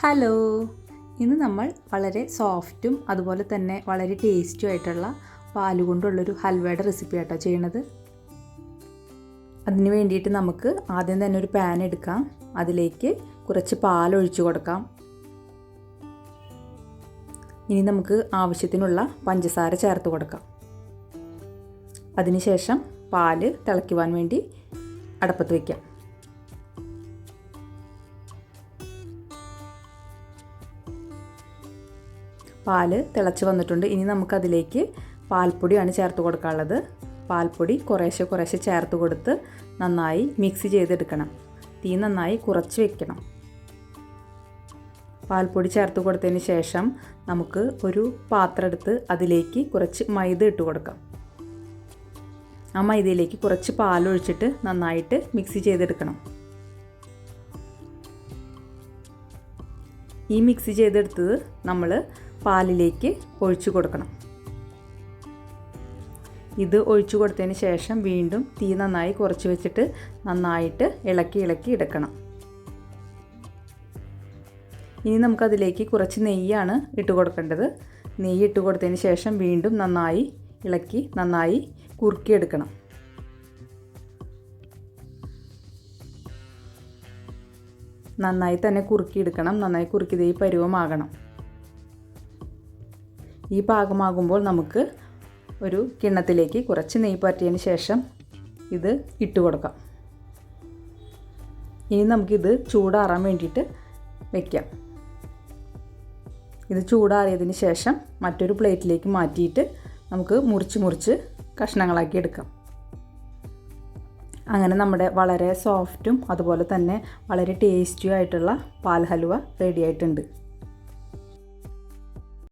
Hello. ഇന്ന് നമ്മൾ വളരെ സോഫ്റ്റും അതുപോലെ തന്നെ വളരെ ടേസ്റ്റും ആയിട്ടുള്ള പാൽ കൊണ്ടുള്ളൊരു ഹൽവയുടെ റെസിപ്പി ആട്ടോ ചെയ്യണത്. അതിന് വേണ്ടിയിട്ട് നമുക്ക് ആദ്യം തന്നെ ഒരു പാൻ എടുക്കാം. അതിലേക്ക് കുറച്ച് പാൽ ഒഴിച്ചു കൊടുക്കാം. ഇനി നമുക്ക് ആവശ്യത്തിനുള്ള പഞ്ചസാര ചേർത്ത് കൊടുക്കാം. അതിനുശേഷം പാൽ തിളയ്ക്കുവാൻ വേണ്ടി അടപ്പത്ത് വയ്ക്കാം പാൽ തിളച്ച് വന്നിട്ടുണ്ട്. ഇനി നമുക്കതിലേക്ക് പാൽപ്പൊടിയാണ് ചേർത്ത് കൊടുക്കാനുള്ളത്. പാൽപ്പൊടി കുറേശ്ശെ കുറേശ്ശെ ചേർത്ത് കൊടുത്ത് നന്നായി മിക്സ് ചെയ്തെടുക്കണം. തീ നന്നായി കുറച്ച് വെക്കണം. പാൽപ്പൊടി ചേർത്ത് കൊടുത്തതിന് ശേഷം നമുക്ക് ഒരു പാത്രം എടുത്ത് അതിലേക്ക് കുറച്ച് മൈദ ഇട്ട് കൊടുക്കാം. ആ മൈദയിലേക്ക് കുറച്ച് പാലൊഴിച്ചിട്ട് നന്നായിട്ട് മിക്സ് ചെയ്തെടുക്കണം. ഈ മിക്സ് ചെയ്തെടുത്തത് നമ്മൾ പാലിലേക്ക് ഒഴിച്ചു കൊടുക്കണം. ഇത് ഒഴിച്ചു കൊടുത്തതിന് ശേഷം വീണ്ടും തീ നന്നായി കുറച്ച് വെച്ചിട്ട് നന്നായിട്ട് ഇളക്കി ഇളക്കി എടുക്കണം. ഇനി നമുക്കതിലേക്ക് കുറച്ച് നെയ്യാണ് ഇട്ട് കൊടുക്കേണ്ടത്. നെയ്യ് ഇട്ട് കൊടുത്തതിന് ശേഷം വീണ്ടും നന്നായി ഇളക്കി നന്നായി കുറുക്കിയെടുക്കണം. നന്നായി തന്നെ കുറുക്കിയെടുക്കണം. നന്നായി കുറുക്കിയത് ഈ പരുവമാകണം. ഈ പാകമാകുമ്പോൾ നമുക്ക് ഒരു കിണ്ണത്തിലേക്ക് കുറച്ച് നെയ്യ് പറ്റിയതിന് ശേഷം ഇത് ഇട്ട് കൊടുക്കാം. ഇനി നമുക്കിത് ചൂടാറാൻ വേണ്ടിയിട്ട് വയ്ക്കാം ഇത് ചൂടാറിയതിന് ശേഷം മറ്റൊരു പ്ലേറ്റിലേക്ക് മാറ്റിയിട്ട് നമുക്ക് മുറിച്ച് മുറിച്ച് കഷ്ണങ്ങളാക്കി എടുക്കാം. അങ്ങനെ നമ്മുടെ വളരെ സോഫ്റ്റും അതുപോലെ തന്നെ വളരെ ടേസ്റ്റിയും ആയിട്ടുള്ള പാൽ ഹലുവ റെഡി ആയിട്ടുണ്ട്.